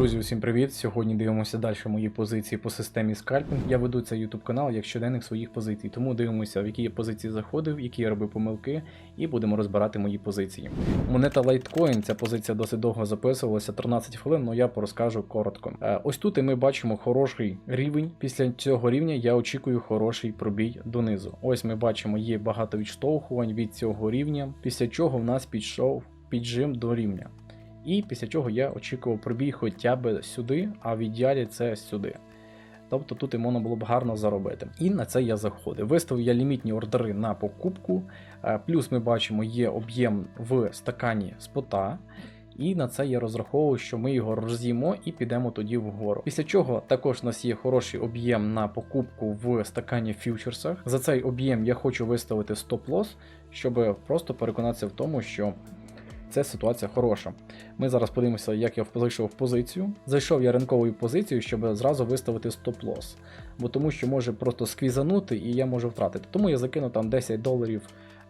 Друзі, усім привіт! Сьогодні дивимося далі мої позиції по системі скальпінг. Я веду цей YouTube канал як щоденник своїх позицій, тому дивимося, в які я позиції заходив, які я робив помилки, і будемо розбирати мої позиції. Монета Litecoin, ця позиція досить довго записувалася, 13 хвилин, але я порозкажу коротко. Е, Ось тут і ми бачимо хороший рівень. Після цього рівня я очікую хороший пробій донизу. Ось ми бачимо, є багато відштовхувань від цього рівня, після чого в нас підійшов піджим до рівня. І після чого я очікував пробій хоча б сюди, а в ідеалі це сюди. Тобто тут і можна було б гарно заробити. І на це я заходив. Виставив я лімітні ордери на покупку. е, Плюс ми бачимо, є об'єм в стакані спота. І на це я розраховую, що ми його роз'їмо і підемо тоді вгору. Після чого також у нас є хороший об'єм на покупку в стакані фьючерсах. За цей об'єм я хочу виставити стоп-лосс, щоб просто переконатися в тому, що це ситуація хороша. Ми зараз подивимося, як я зайшов в позицію. Зайшов я ринковою позицією, щоб зразу виставити стоп-лосс. Бо тому що може просто сквізанути і я можу втратити. Тому я закину там 10 доларів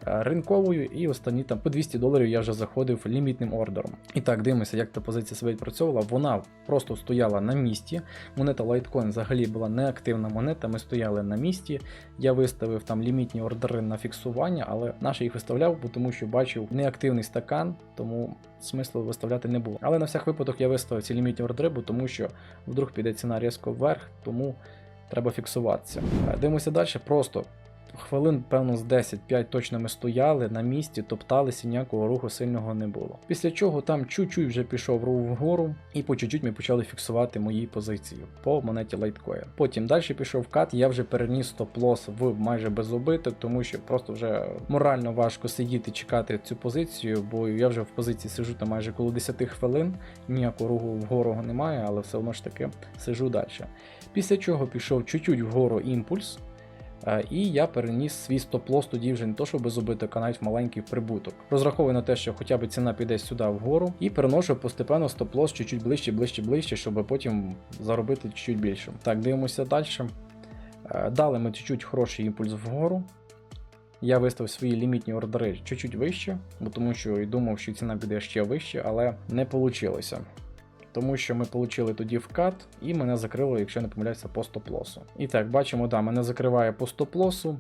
ринковою, і останні там по 200 доларів я вже заходив лімітним ордером. І так, дивимося, як та позиція себе відпрацьовувала. Вона просто стояла на місці. Монета Litecoin взагалі була неактивна монета. Ми стояли на місці. Я виставив там лімітні ордери на фіксування, але наш їх виставляв, тому що бачив неактивний стакан, тому смислу виставляти не було. Але на всяк випадок я виставив ці лімітні ордери, бо тому що вдруг піде ціна різко вверх, тому треба фіксуватися. Е, Дивимося далі, просто. Хвилин, певно, з 10-5 точно ми стояли на місці, топталися, ніякого руху сильного не було. Після чого там чуть-чуть вже пішов рух вгору, і по чуть-чуть ми почали фіксувати мої позиції по монеті Litecoin. Потім далі пішов кат, я вже переніс стоп-лосс в майже без убиток, тому що просто вже морально важко сидіти чекати цю позицію, бо я вже в позиції сижу там майже коло 10 хвилин, ніякого руху вгору немає, але все одно ж таки сижу далі. Після чого пішов чуть-чуть вгору імпульс. Е, І я переніс свій стоп-лосс тоді вже не то, що без а навіть маленький прибуток. Розраховую на те, що хоча б ціна піде сюди вгору, і переношу постепенно стоп-лосс чуть-чуть ближче, ближче, ближче, щоб потім заробити чуть більше. Так, дивимося далі. Е, Дали ми чуть-чуть хороший імпульс вгору. Я виставив свої лімітні ордери чуть-чуть вище, бо тому що і думав, що ціна піде ще вище, але не вийшло. Тому що ми отримали тоді вкат, і мене закрило, якщо не помиляюся, по стоп-лосу. І так, бачимо, да, мене закриває по стоп-лосу,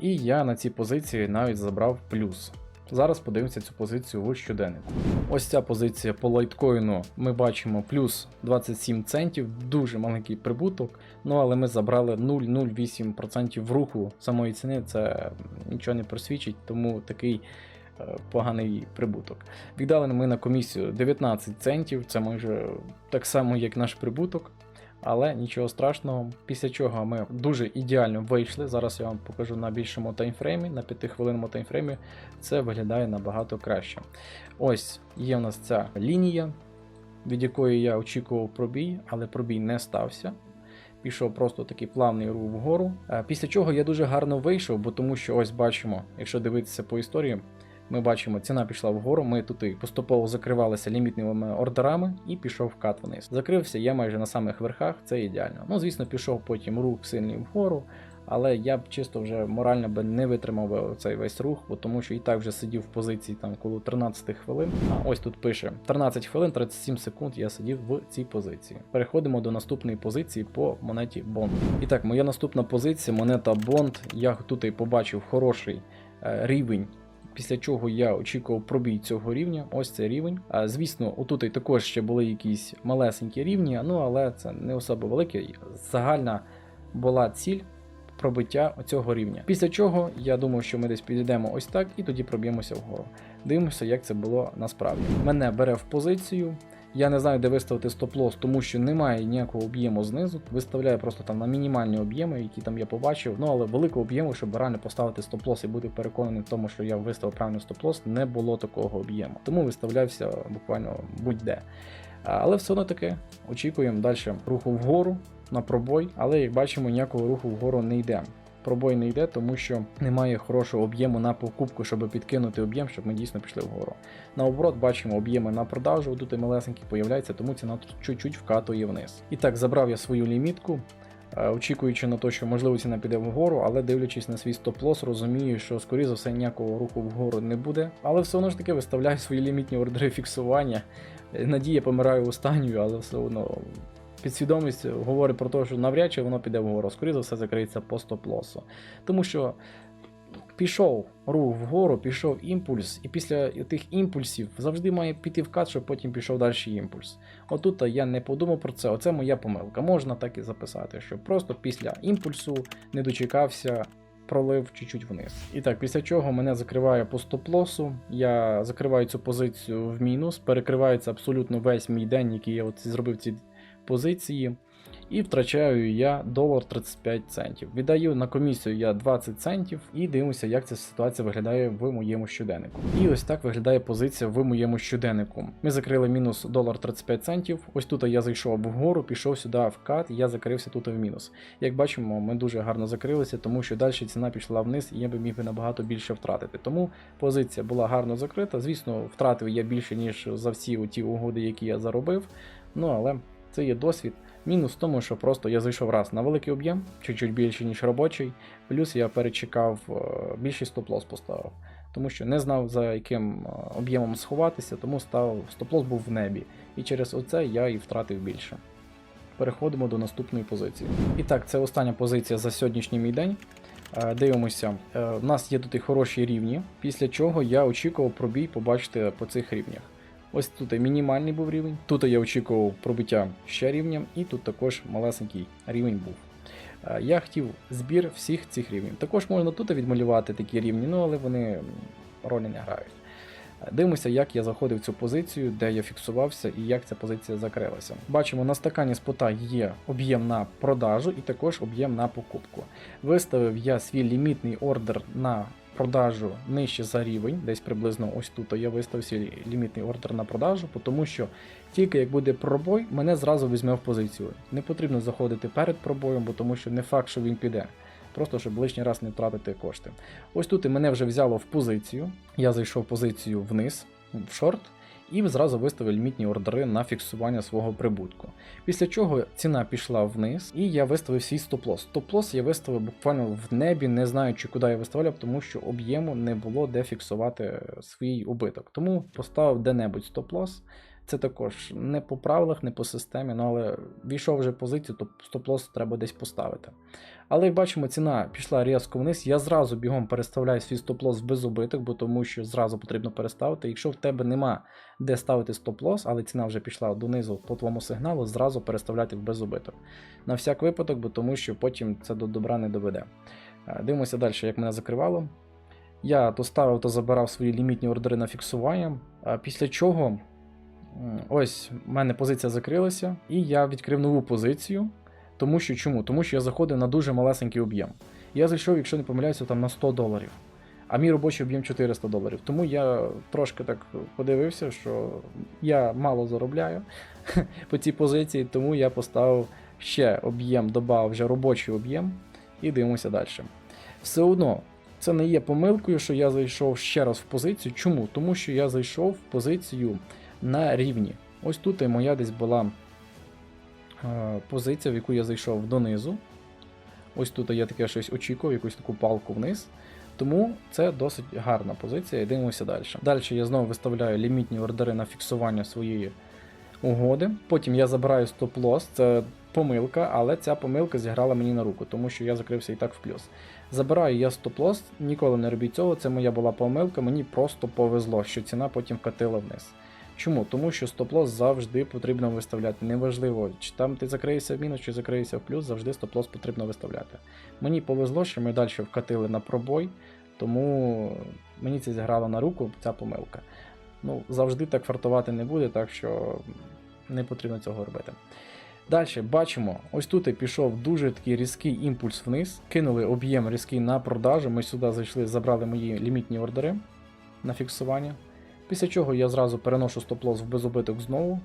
і я на цій позиції навіть забрав плюс. Зараз подивимося цю позицію в щоденнику. Ось ця позиція по лайткоїну ми бачимо плюс 27 центів, дуже маленький прибуток. Ну але ми забрали 0,08% руху самої ціни, це нічого не просвідчить, тому такий поганий прибуток. Віддали ми на комісію 19 центів, це майже так само, як наш прибуток. Але нічого страшного, після чого ми дуже ідеально вийшли. Зараз я вам покажу на більшому таймфреймі, на 5 хвилинному таймфреймі. Це виглядає набагато краще. Ось є в нас ця лінія, від якої я очікував пробій, але пробій не стався. Пішов просто такий плавний рух вгору. Е, Після чого я дуже гарно вийшов, бо тому що ось бачимо, якщо дивитися по історії, ми бачимо, ціна пішла вгору. Ми тут і поступово закривалися лімітними ордерами і пішов вкат вниз. Закрився я майже на самих верхах, це ідеально. Ну, звісно, пішов потім рух сильний вгору. Але я б чисто вже морально би не витримав цей весь рух, бо тому що і так вже сидів в позиції там коло 13 хвилин. А ось тут пише 13 хвилин 37 секунд я сидів в цій позиції. Переходимо до наступної позиції по монеті Bond. І так, моя наступна позиція монета Bond. Я тут і побачив хороший е, рівень Після чого я очікував пробій цього рівня. Ось цей рівень. А, звісно, отут і також ще були якісь малесенькі рівні, ну але це не особо велике. Загальна була ціль пробиття цього рівня. Після чого я думав, що ми десь підійдемо ось так і тоді проб'ємося вгору. Дивимося, як це було насправді. Мене бере в позицію. Я не знаю, де виставити стоп-лосс, тому що немає ніякого об'єму знизу. Виставляю просто там на мінімальні об'єми, які там я побачив. Ну але великого об'єму, щоб реально поставити стоп-лосс і бути переконаний в тому, що я виставив правильно стоп-лосс, не було такого об'єму. Тому виставлявся буквально будь-де. Але все одно таки очікуємо далі руху вгору на пробой, але як бачимо, ніякого руху вгору не йде. Пробой не йде, тому що немає хорошого об'єму на покупку, щоб підкинути об'єм, щоб ми дійсно пішли вгору. Наоборот, бачимо об'єми на продажу, тут і малесенькі появляються, тому ціна чуть-чуть вкатує вниз. І так, забрав я свою лімітку. е, очікуючи на те, що можливо ціна піде вгору, але дивлячись на свій стоп-лос, розумію, що скоріше за все ніякого руху вгору не буде. Але все одно ж таки виставляю свої лімітні ордери фіксування. Е, Надія помираю останньою, але все одно підсвідомість говорить про те, що навряд чи воно піде вгору. Скоріше за все закриється по стоп-лосу. Тому що пішов рух вгору, пішов імпульс, і після тих імпульсів завжди має піти вкат, щоб потім пішов далі імпульс. Отут я не подумав про це, оце моя помилка. Можна так і записати, що просто після імпульсу не дочекався. Пролив чуть-чуть вниз. І так, після чого мене закриває по стоп-лосу. Я закриваю цю позицію в мінус, перекривається абсолютно весь мій день, який я от зробив ці позиції. І втрачаю я долар 35 центів. Віддаю на комісію я 20 центів і дивимося, як ця ситуація виглядає в моєму щоденнику. І ось так виглядає позиція в моєму щоденнику. Ми закрили мінус долар 35 центів. Ось тут я зайшов вгору, пішов сюди в кат, я закрився тут в мінус. Як бачимо, ми дуже гарно закрилися, тому що далі ціна пішла вниз, і я би міг би набагато більше втратити. Тому позиція була гарно закрита. Звісно, втратив я більше, ніж за всі ті угоди, які я заробив. Ну але це є досвід. Мінус в тому, що просто я зайшов раз на великий об'єм, чуть-чуть більше, ніж робочий, плюс я перечекав е, більший стоп-лос поставив. Тому що не знав за яким е, об'ємом сховатися, тому стоп-лос був в небі. І через оце я і втратив більше. Переходимо до наступної позиції. І так, це остання позиція за сьогоднішній мій день. Е, Дивимося, у нас є тут і хороші рівні, після чого я очікував пробій побачити по цих рівнях. Ось тут мінімальний був рівень. Тут я очікував пробиття ще рівня, і тут також малесенький рівень був. Е, Я хотів збір всіх цих рівнів. Також можна тут відмалювати такі рівні, ну але вони ролі не грають. Е, Дивимося, як я заходив в цю позицію, де я фіксувався і як ця позиція закрилася. Бачимо, на стакані спота є об'єм на продажу і також об'єм на покупку. Виставив я свій лімітний ордер на продажу нижче за рівень, десь приблизно ось тут я виставив свій лімітний ордер на продажу, тому що тільки як буде пробой, мене зразу візьме в позицію. Не потрібно заходити перед пробоєм, бо тому що не факт, що він піде. Просто щоб лишній раз не втратити кошти. Ось тут і мене вже взяло в позицію. Я зайшов в позицію вниз, в шорт, і зразу виставив лімітні ордери на фіксування свого прибутку. Після чого ціна пішла вниз, і я виставив свій стоп-лос. Стоп-лос я виставив буквально в небі, не знаючи, куди я виставляв, тому що об'єму не було де фіксувати свій убиток. Тому поставив де-небудь стоп-лос. Це також не по правилах, не по системі, ну але війшов вже позицію, то стоп-лос треба десь поставити. Але як бачимо, ціна пішла різко вниз. Я зразу бігом переставляю свій стоп-лос в безубиток, бо тому що зразу потрібно переставити. Якщо в тебе нема де ставити стоп-лос, але ціна вже пішла донизу по твоєму сигналу, зразу переставляти в безубиток. На всяк випадок, бо тому що потім це до добра не доведе. Е, Дивимося далі, як мене закривало. Я то ставив, то забирав свої лімітні ордери на фіксування. а Після чого ось в мене позиція закрилася, і я відкрив нову позицію. Тому що чому? Тому що я заходив на дуже малесенький об'єм. Я зайшов, якщо не помиляюся, там на 100 доларів. А мій робочий об'єм 400 доларів. Тому я трошки так подивився, що я мало заробляю по цій позиції, тому я поставив ще об'єм, додав вже робочий об'єм і дивимося далі. Все одно, це не є помилкою, що я зайшов ще раз в позицію. Чому? Тому що я зайшов в позицію на рівні. Ось тут і моя десь була е, позиція, в яку я зайшов донизу. Ось тут я таке щось очікував, якусь таку палку вниз. Тому це досить гарна позиція дивимося далі. Далі я знову виставляю лімітні ордери на фіксування своєї угоди. Потім я забираю стоп-лос, це помилка, але ця помилка зіграла мені на руку, тому що я закрився і так в плюс. Забираю я стоп-лос, ніколи не робіть цього, це моя була помилка, мені просто повезло, що ціна потім вкатила вниз. Чому? Тому що стоп-лос завжди потрібно виставляти. Неважливо, чи там ти закриєшся в мінус, чи закриєшся в плюс, завжди стоп-лос потрібно виставляти. Мені повезло, що ми далі вкатили на пробой, тому мені це зіграло на руку ця помилка. Ну, завжди так фартувати не буде, так що не потрібно цього робити. Далі бачимо, ось тут і пішов дуже такий різкий імпульс вниз. Кинули об'єм різкий на продажу. Ми сюди зайшли, забрали мої лімітні ордери на фіксування. Після чого я зразу переношу стоп-лос в безубиток знову.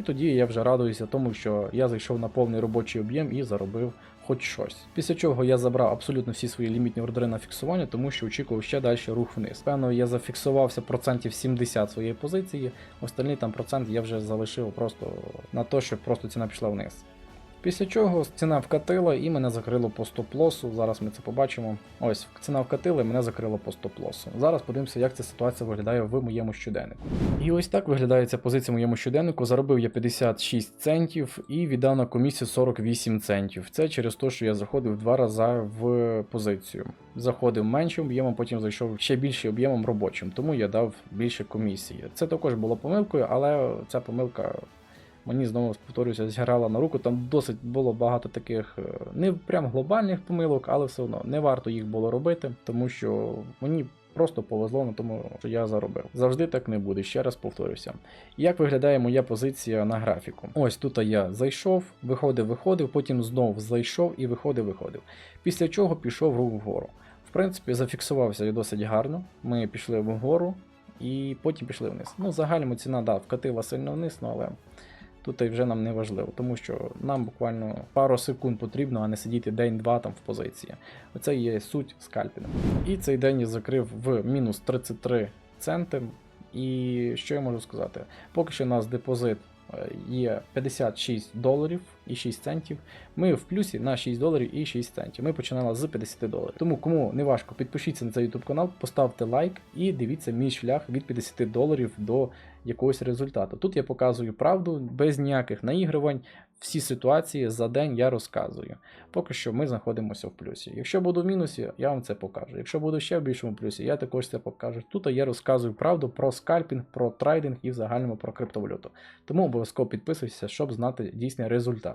І тоді я вже радуюся тому, що я зайшов на повний робочий об'єм і заробив хоч щось. Після чого я забрав абсолютно всі свої лімітні ордери на фіксування, тому що очікував ще далі рух вниз. Певно, я зафіксувався процентів 70 своєї позиції, остальний там процент я вже залишив просто на те, щоб просто ціна пішла вниз. Після чого ціна вкатила і мене закрило по стоп-лосу. Зараз ми це побачимо. Ось ціна вкатила і мене закрило по стоп-лосу. Зараз подивимося, як ця ситуація виглядає в моєму щоденнику. І ось так виглядає ця позиція в моєму щоденнику. Заробив я 56 центів і віддав на комісію 48 центів. Це через те, що я заходив два рази в позицію. Заходив меншим об'ємом, потім зайшов ще більшим об'ємом робочим, тому я дав більше комісії. Це також було помилкою, але ця помилка мені знову повторюся, зіграла на руку. Там досить було багато таких е, не прям глобальних помилок, але все одно не варто їх було робити, тому що мені. Просто повезло на тому, що я заробив. Завжди так не буде. Ще раз повторюся. Як виглядає моя позиція на графіку? Ось тут я зайшов, виходив, виходив, потім знов зайшов і виходив, виходив. Після чого пішов рух вгору. В принципі, зафіксувався я досить гарно. Ми пішли вгору і потім пішли вниз. Ну, загальному ціна да, вкатила сильно вниз, ну, але тут і вже нам не важливо, тому що нам буквально пару секунд потрібно, а не сидіти день-два там в позиції. Оце є суть скальпінгу. І цей день я закрив в мінус 33 центи. І що я можу сказати? Поки що у нас депозит е, є 56 доларів і 6 центів. Ми в плюсі на 6 доларів і 6 центів. Ми починали з 50 доларів. Тому кому не важко, підпишіться на цей YouTube канал, поставте лайк і дивіться мій шлях від 50 доларів до якогось результату. Тут я показую правду без ніяких наігрувань. Всі ситуації за день я розказую. Поки що ми знаходимося в плюсі. Якщо буду в мінусі, я вам це покажу. Якщо буду ще в більшому плюсі, я також це покажу. Тут я розказую правду про скальпінг, про трейдинг і в загальному про криптовалюту. Тому обов'язково підписуйся, щоб знати дійсний результат.